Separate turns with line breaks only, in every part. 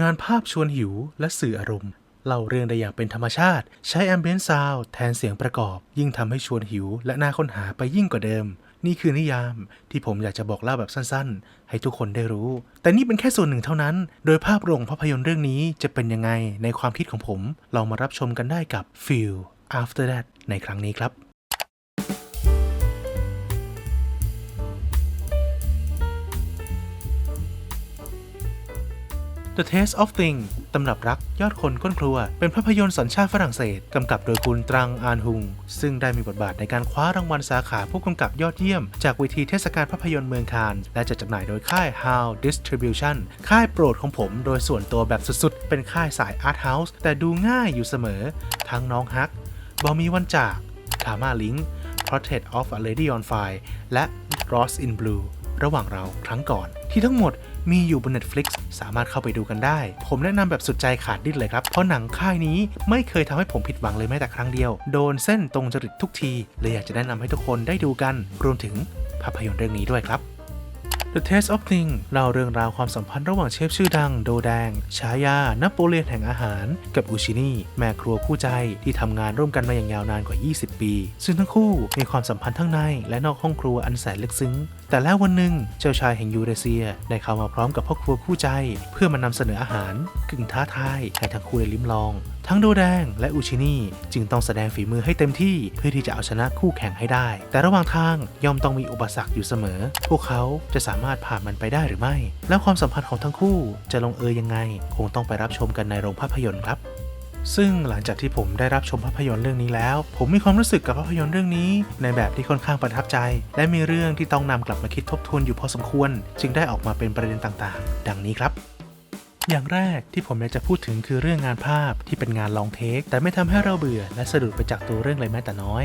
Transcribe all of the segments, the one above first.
งานภาพชวนหิวและสื่ออารมณ์ เล่าเรื่องได้อย่างเป็นธรรมชาติ ใช้แอมเบียนซาวแทนเสียงประกอบ ยิ่งทำให้ชวนหิว และน่าค้นหาไปยิ่งกว่าเดิม นี่คือนิยามที่ผมอยากจะบอกเล่าแบบสั้นๆ ให้ทุกคนได้รู้ แต่นี่เป็นแค่ส่วนหนึ่งเท่านั้น โดยภาพรวมของภาพยนตร์เรื่องนี้จะเป็นยังไงในความคิดของผมลองมารับชมกันได้กับ Feel After That ในครั้งนี้ครับ The Taste of Thing ตำรับรักยอดคนก้นครัว เป็นภาพยนตร์สัญชาติฝรั่งเศส กำกับโดยคุณตรังอานฮุง ซึ่งได้มีบทบาทในการคว้ารางวัลสาขาผู้กำกับยอดเยี่ยม จากเวทีเทศกาลภาพยนตร์เมืองคานส์และจะจำหน่ายโดยค่าย How Distribution ค่ายโปรดของผมโดยส่วนตัวแบบสุดๆ เป็นค่ายสาย Art House แต่ดูง่ายอยู่เสมอ ทั้งน้องฮักบอมีวันจากคามาลิง Portrait of a Lady on Fire และ Ross in Blue ระหว่างเราครั้งก่อน ที่ทั้งหมดมีอยู่บน Netflix สามารถเข้าไปดูกันได้ ผมแนะนำแบบสุดใจขาดดิ้นเลยครับ เพราะหนังค่ายนี้ไม่เคยทำให้ผมผิดหวังเลยแม้แต่ครั้งเดียว โดนเส้นตรงจริตทุกทีเลยอยากจะแนะนำให้ทุกคนได้ดูกัน รวมถึงภาพยนตร์เรื่องนี้ด้วยครับ The Taste of Thing เล่าเรื่องราวความสัมพันธ์ระหว่างเชฟชื่อดังโดแดงฉายา นโปเลียนแห่งอาหาร กับอูชินี่ แม่ครัวคู่ใจที่ทำงานร่วมกันมาอย่างยาวนานกว่า 20 ปี ซึ่งทั้งคู่มีความสัมพันธ์ทั้งในและนอกห้องครัวอันแสนลึกซึ้ง แต่แล้ววันหนึ่งเจ้าชายแห่งยูเรเซีย ได้เข้ามาพร้อมกับพ่อครัวคู่ใจ เพื่อมานำเสนออาหารกึ่งท้าทายให้ทั้งคู่ได้ลิ้มลอง ทั้งโดแดงและอูชินี่จึงต้องแสดงฝีมือให้เต็มที่เพื่อที่จะเอาชนะคู่แข่งให้ได้ แต่ระหว่างทางย่อมต้องมีอุปสรรคอยู่เสมอ พวกเขาจะสามารถผ่านมันไปได้หรือไม่ แล้วความสัมพันธ์ของทั้งคู่จะลงเอยยังไง คงต้องไปรับชมกันในโรงภาพยนตร์ครับ ซึ่งหลังจากที่ผมได้รับชมภาพยนตร์เรื่องนี้แล้ว ผมมีความรู้สึกกับภาพยนตร์เรื่องนี้ ในแบบที่ค่อนข้างประทับใจ และมีเรื่องที่ต้องนำกลับมาคิดทบทวนอยู่พอสมควร จึงได้ออกมาเป็นประเด็นต่างๆ ดังนี้ครับอย่างแรกที่ผมอยากจะพูดถึงคือเรื่องงานภาพที่เป็นงานลองเทค แต่ไม่ทำให้เราเบื่อและสะดุดไปจากตัวเรื่องเลยแม้แต่น้อย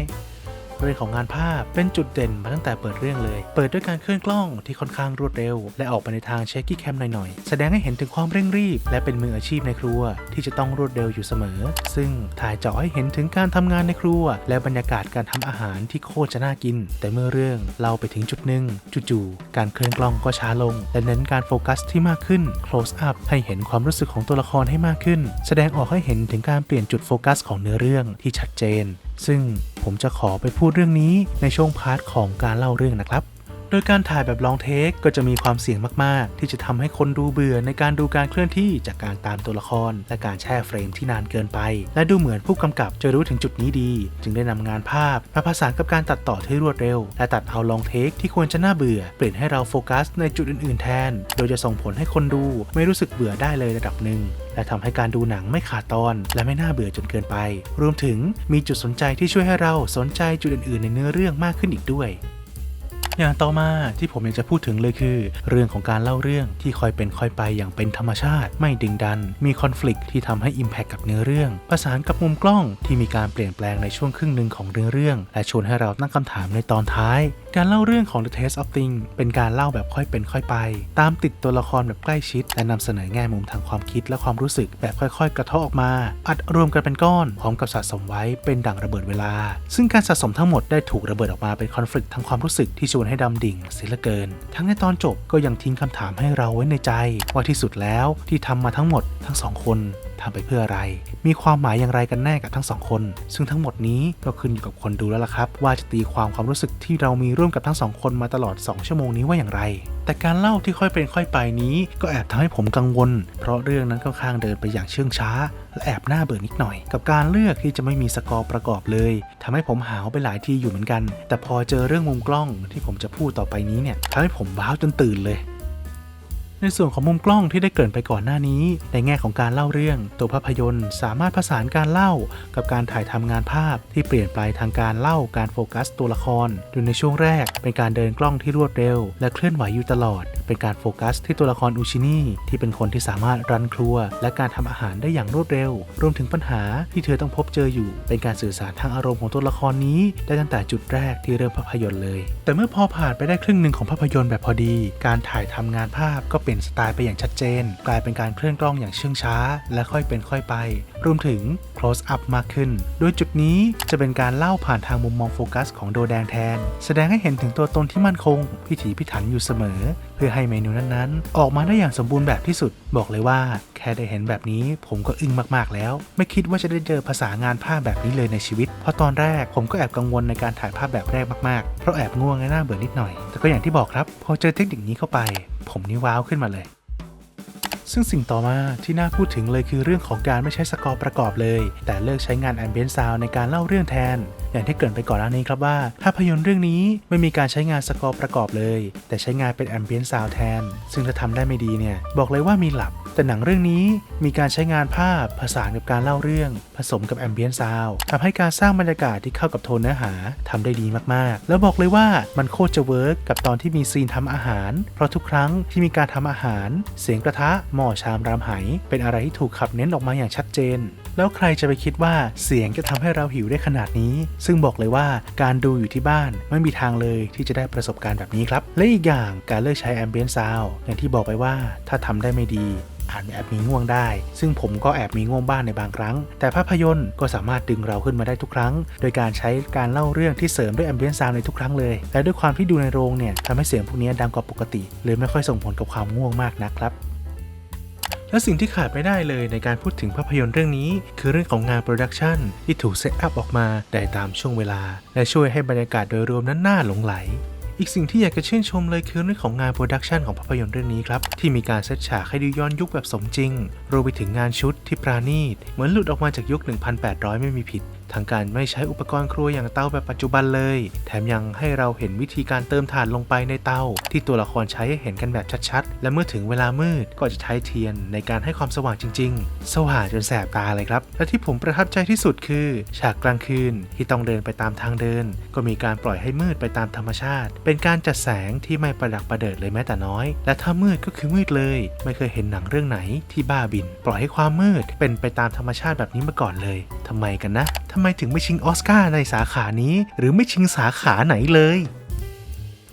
เรื่องของงานภาพเป็นจุดเด่นมาตั้งแต่เปิดเรื่องเลย เปิดด้วยการเคลื่อนกล้องที่ค่อนข้างรวดเร็ว และออกไปในทางเช็คกี้แคมหน่อยๆ แสดงให้เห็นถึงความเร่งรีบ และเป็นมืออาชีพในครัว ที่จะต้องรวดเร็วอยู่เสมอ ซึ่งถ่ายจาะให้เห็นถึงการทำงานในครัว และบรรยากาศการทำอาหารที่โคตรจะน่ากิน แต่เมื่อเรื่องเล่าไปถึงจุดหนึ่งจู่ๆการเคลื่อนกล้องก็ช้าลง และเน้นการโฟกัสที่มากขึ้น close up ให้เห็นความรู้สึกของตัวละครให้มากขึ้น แสดงออกให้เห็นถึงการเปลี่ยนจุดโฟกัสของเนื้อเรื่องที่ชัดเจน ซึ่ง ผมจะขอไปพูดเรื่องนี้ในช่วงพาร์ทของการเล่าเรื่องนะครับ โดยการถ่ายแบบลองเทคก็จะมีความเสี่ยงมากๆ ที่จะทำให้คนดูเบื่อในการดูการเคลื่อนที่จากการตามตัวละคร และการแช่เฟรมที่นานเกินไป และดูเหมือนผู้กำกับจะรู้ถึงจุดนี้ดี จึงได้นำงานภาพมาผสานกับการตัดต่อที่รวดเร็ว และตัดเอาลองเทคที่ควรจะน่าเบื่อ เปลี่ยนให้เราโฟกัสในจุดอื่นๆ แทน โดยจะส่งผลให้คนดูไม่รู้สึกเบื่อได้เลยระดับหนึ่ง และทำให้การดูหนังไม่ขาดตอน และไม่น่าเบื่อจนเกินไป รวมถึงมีจุดสนใจที่ช่วยให้เราสนใจจุดอื่นๆ ในเนื้อเรื่องมากขึ้นอีกด้วย อย่างต่อมาที่ผมอยากจะพูดถึงเลยคือ เรื่องของการเล่าเรื่องที่ค่อยเป็นค่อยไปอย่างเป็นธรรมชาติ ไม่ดึงดัน มีคอน FLICT ที่ทำให้ Impact กับเนื้อเรื่อง ประสานกับมุมกล้องที่มีการเปลี่ยนแปลงในช่วงครึ่งหนึ่งของเนื้อเรื่อง และชวนให้เราตั้งคำถามในตอนท้าย การเล่าเรื่องของ The Taste of Thing เป็นการเล่าแบบค่อยเป็นค่อยไป ตามติดตัวละครแบบใกล้ชิด และนำเสนอแง่มุมทางความคิดและความรู้สึกแบบค่อยๆ กระเทาะออกมา อัดรวมกันเป็นก้อนพร้อมกับสะสมไว้เป็นดั่งระเบิดเวลา ซึ่งการสะสมทั้งหมดได้ถูกระเบิดออกมาเป็นคอน FLICT ทางความรู้สึกที่ชวนให้ดำดิ่งเสียเหลือเกิน ทั้งในตอนจบก็ยังทิ้งคำถามให้เราไว้ในใจ ว่าที่สุดแล้วที่ทำมาทั้งหมดทั้งสองคน ทำไปเพื่ออะไร มีความหมายอย่างไรกันแน่กับทั้งสองคน ซึ่งทั้งหมดนี้ก็ขึ้นอยู่กับคนดูแล้วล่ะครับ ว่าจะตีความความรู้สึกที่เรามีร่วมกับทั้งสองคนมาตลอด 2 ชั่วโมงนี้ว่าอย่างไร แต่การเล่าที่ค่อยเป็นค่อยไปนี้ ก็แอบทำให้ผมกังวล เพราะเรื่องนั้นค่อนข้างเดินไปอย่างเชื่องช้า และแอบน่าเบื่อนิดหน่อย กับการเลือกที่จะไม่มีสกอร์ประกอบเลยทำให้ผมหาวไปหลายที่อยู่เหมือนกัน แต่พอเจอเรื่องมุมกล้องที่ผมจะพูดต่อไปนี้เนี่ยทำให้ผมว้าวจนตื่นเลย ในส่วนของมุมกล้องที่ได้เกริ่นไปก่อนหน้านี้ ในแง่ของการเล่าเรื่อง ตัวภาพยนตร์ สามารถผสานการเล่ากับการถ่ายทำงานภาพที่เปลี่ยนไปทางการเล่าการโฟกัสตัวละครโดยในช่วงแรก เป็นการเดินกล้องที่รวดเร็ว และเคลื่อนไหวอยู่ตลอด เป็นการโฟกัสที่ตัวละครอุชินีที่เป็นคนที่สามารถรันครัว และการทำอาหารได้อย่างรวดเร็ว รวมถึงปัญหาที่เธอต้องพบเจออยู่ เป็นการสื่อสารทางอารมณ์ของตัวละครนี้ ได้ตั้งแต่จุดแรกที่เริ่มภาพยนตร์เลย แต่เมื่อพอผ่านไปได้ครึ่งหนึ่งของภาพยนตร์แบบพอดี การถ่ายทำงานภาพก็เลี่ยนสไตล์ไปอย่างชัดเจน กลายเป็นการเคลื่อนกล้องอย่างเชื่องช้า และค่อยเป็นค่อยไป รวมถึง close up มากขึ้น โดยจุดนี้จะเป็นการเล่าผ่านทางมุมมองโฟกัสของโดแดงแทน แสดงให้เห็นถึงตัวตนที่มั่นคง พิถีพิถันอยู่เสมอ พื่อให้เมนูนั้นๆ ออกมาได้อย่างสมบูรณ์แบบที่สุด บอกเลยว่า แค่ได้เห็นแบบนี้ผมก็อึ้งมากๆแล้ว ไม่คิดว่าจะได้เจอภาษางานภาพแบบนี้เลยในชีวิต เพราะตอนแรกผมก็แอบกังวลในการถ่ายภาพแบบแรกมากๆ เพราะแอบง่วงและน่าเบื่อนิดหน่อย แต่ก็อย่างที่บอกครับ พอเจอเทคนิคนี้เข้าไป ผมนี่ว้าวขึ้นมาเลยซึ่งสิ่งต่อมาที่น่าพูดถึงเลยคือเรื่องของการไม่ใช้สกอร์ประกอบเลย แต่เลิกใช้งานแอมเบียนซาวในการเล่าเรื่องแทนอย่างที่เกริ่นไปก่อนหน้านี้ครับว่า ภาพยนตร์เรื่องนี้ไม่มีการใช้งานสกอร์ประกอบเลย แต่ใช้งานเป็นแอมเบียนซาวแทน ซึ่งถ้าทำได้ไม่ดีเนี่ย บอกเลยว่ามีหลับ แต่หนังเรื่องนี้มีการใช้งานภาพผสานกับการเล่าเรื่อง ผสมกับแอมเบียนซาวทำให้การสร้างบรรยากาศที่เข้ากับโทนเนื้อหาทำได้ดีมากๆ แล้วบอกเลยว่ามันโคตรจะเวิร์กกับตอนที่มีซีนทำอาหาร เพราะทุกครั้งที่มีการทำอาหาร เสียงกระทะหม้อชามรามไหเป็นอะไรที่ถูกขับเน้นออกมาอย่างชัดเจน แล้วใครจะไปคิดว่าเสียงจะทำให้เราหิวได้ขนาดนี้ซึ่งบอกเลยว่าการดูอยู่ที่บ้านไม่มีทางเลยที่จะได้ประสบการณ์แบบนี้ครับ และอีกอย่างการเลิกใช้แอมเบียนซาวอย่างที่บอกไปว่าถ้าทำได้ไม่ดีอาจแอบมีง่วงได้ ซึ่งผมก็แอบมีง่วงบ้างในบางครั้ง แต่ภาพยนตร์ก็สามารถดึงเราขึ้นมาได้ทุกครั้ง โดยการใช้การเล่าเรื่องที่เสริมด้วยแอมเบียนซาวในทุกครั้งเลย และด้วยความที่ดูในโรงเนี่ยทำให้เสียงพวกนี้ดังกว่าปกติเลยไม่ค่อยส่งผลกับความง่วงมากนะครับ และสิ่งที่ขาดไม่ได้เลยในการพูดถึงภาพยนตร์เรื่องนี้ คือเรื่องของงานโปรดักชันที่ถูกเซตอัพออกมาได้ตามช่วงเวลา และช่วยให้บรรยากาศโดยรวมนั้นน่าหลงไหลอีกสิ่งที่อยากจะชื่นชมเลยคือเรื่องของงานโปรดักชันของภาพยนตร์เรื่องนี้ครับ ที่มีการเซตฉากให้ดูย้อนยุคแบบสมจริง รวมไปถึงงานชุดที่ปราณีต เหมือนหลุดออกมาจากยุค 1800 ไม่มีผิด ทั้งการไม่ใช้อุปกรณ์ครัวอย่างเตาแบบปัจจุบันเลย แถมยังให้เราเห็นวิธีการเติมถ่านลงไปในเตา ที่ตัวละครใช้ให้เห็นกันแบบชัดๆ และเมื่อถึงเวลามืดก็จะใช้เทียนในการให้ความสว่างจริง ๆ สว่างจนแสบตาเลยครับ และที่ผมประทับใจที่สุดคือ ฉากกลางคืนที่ต้องเดินไปตามทางเดิน ก็มีการปล่อยให้มืดไปตามธรรมชาติ เป็นการจัดแสงที่ไม่ประดักประเดิดเลยแม้แต่น้อย และถ้ามืดก็คือมืดเลย ไม่เคยเห็นหนังเรื่องไหนที่บ้าบิน ปล่อยให้ความมืดเป็นไปตามธรรมชาติแบบนี้มาก่อนเลยทำไมกันนะทำไมถึงไม่ชิงออสการ์ในสาขานี้ หรือไม่ชิงสาขาไหนเลย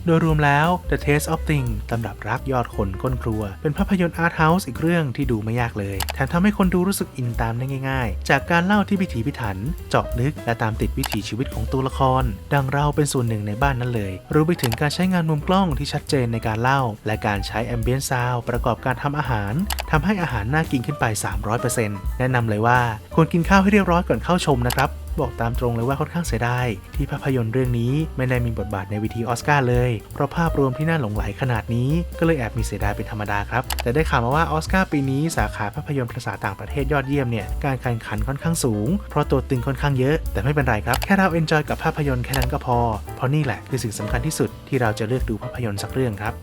โดยรวมแล้ว The Taste of Things ตำรับรักยอดคนก้นครัว เป็นภาพยนตร์อาร์ตเฮาส์อีกเรื่องที่ดูไม่ยากเลย แถมทำให้คนดูรู้สึกอินตามได้ง่าย ๆ จากการเล่าที่พิถีพิถัน เจาะลึก และตามติดวิถีชีวิตของตัวละคร ดังเราเป็นส่วนหนึ่งในบ้านนั้นเลยรวมไปถึงการใช้งานมุมกล้องที่ชัดเจนในการเล่า และการใช้แอมเบียนซาวประกอบการทำอาหารทำให้อาหารน่ากินขึ้นไป 300%แนะนำเลยว่าควรกินข้าวให้เรียบร้อยก่อนเข้าชมนะครับ บอกตามตรงเลยว่าค่อนข้างเสียดายที่ภาพยนตร์เรื่องนี้ไม่ได้มีบทบาทในวิธีออสการ์เลย เพราะภาพรวมที่น่าหลงไหลขนาดนี้ก็เลยแอบมีเสียดายเป็นธรรมดาครับ แต่ได้ข่าวมาว่าออสการ์ปีนี้สาขาภาพยนตร์ภาษาต่างประเทศยอดเยี่ยมเนี่ยการแข่งขันค่อนข้างสูง เพราะตัวตึงค่อนข้างเยอะ แต่ไม่เป็นไรครับ แค่เราเอนจอยกับภาพยนตร์แค่นั้นก็พอ เพราะนี่แหละคือสิ่งสำคัญที่สุดที่เราจะเลือกดูภาพยนตร์สักเรื่องครับ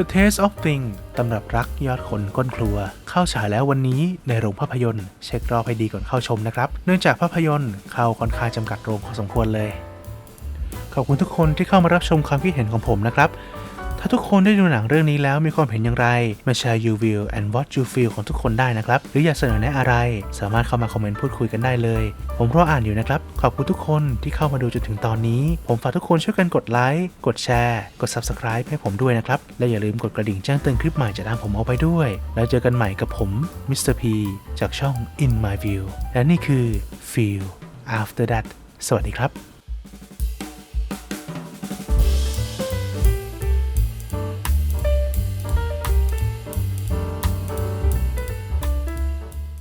The Taste of Things ตำรับรักยอดคนก้นครัว เข้าฉายแล้ววันนี้ในโรงภาพยนตร์ เช็ครอบให้ดีก่อนเข้าชมนะครับ เนื่องจากภาพยนตร์เข้าค่อนข้างจำกัดโรงพอสมควรเลย ขอบคุณทุกคนที่เข้ามารับชมความคิดเห็นของผมนะครับาทุกคนได้ดูหนังเรื่องนี้แล้วมีความเห็นอย่างไรมาแชร์ you view and what you feel ของทุกคนได้นะครับ หรืออยากเสนอแนะอะไร สามารถเข้ามาคอมเมนต์พูดคุยกันได้เลย ผมรออ่านอยู่นะครับ ขอบคุณทุกคนที่เข้ามาดูจนถึงตอนนี้ ผมฝากทุกคนช่วยกันกดไลค์กดแชร์กด subscribe ให้ผมด้วยนะครับ และอย่าลืมกดกระดิ่งแจ้งเตือนคลิปใหม่จากทางผมเอาไปด้วย แล้วเจอกันใหม่กับผม Mr. P จากช่อง In My View และนี่คือ Feel After That สวัสดีครับ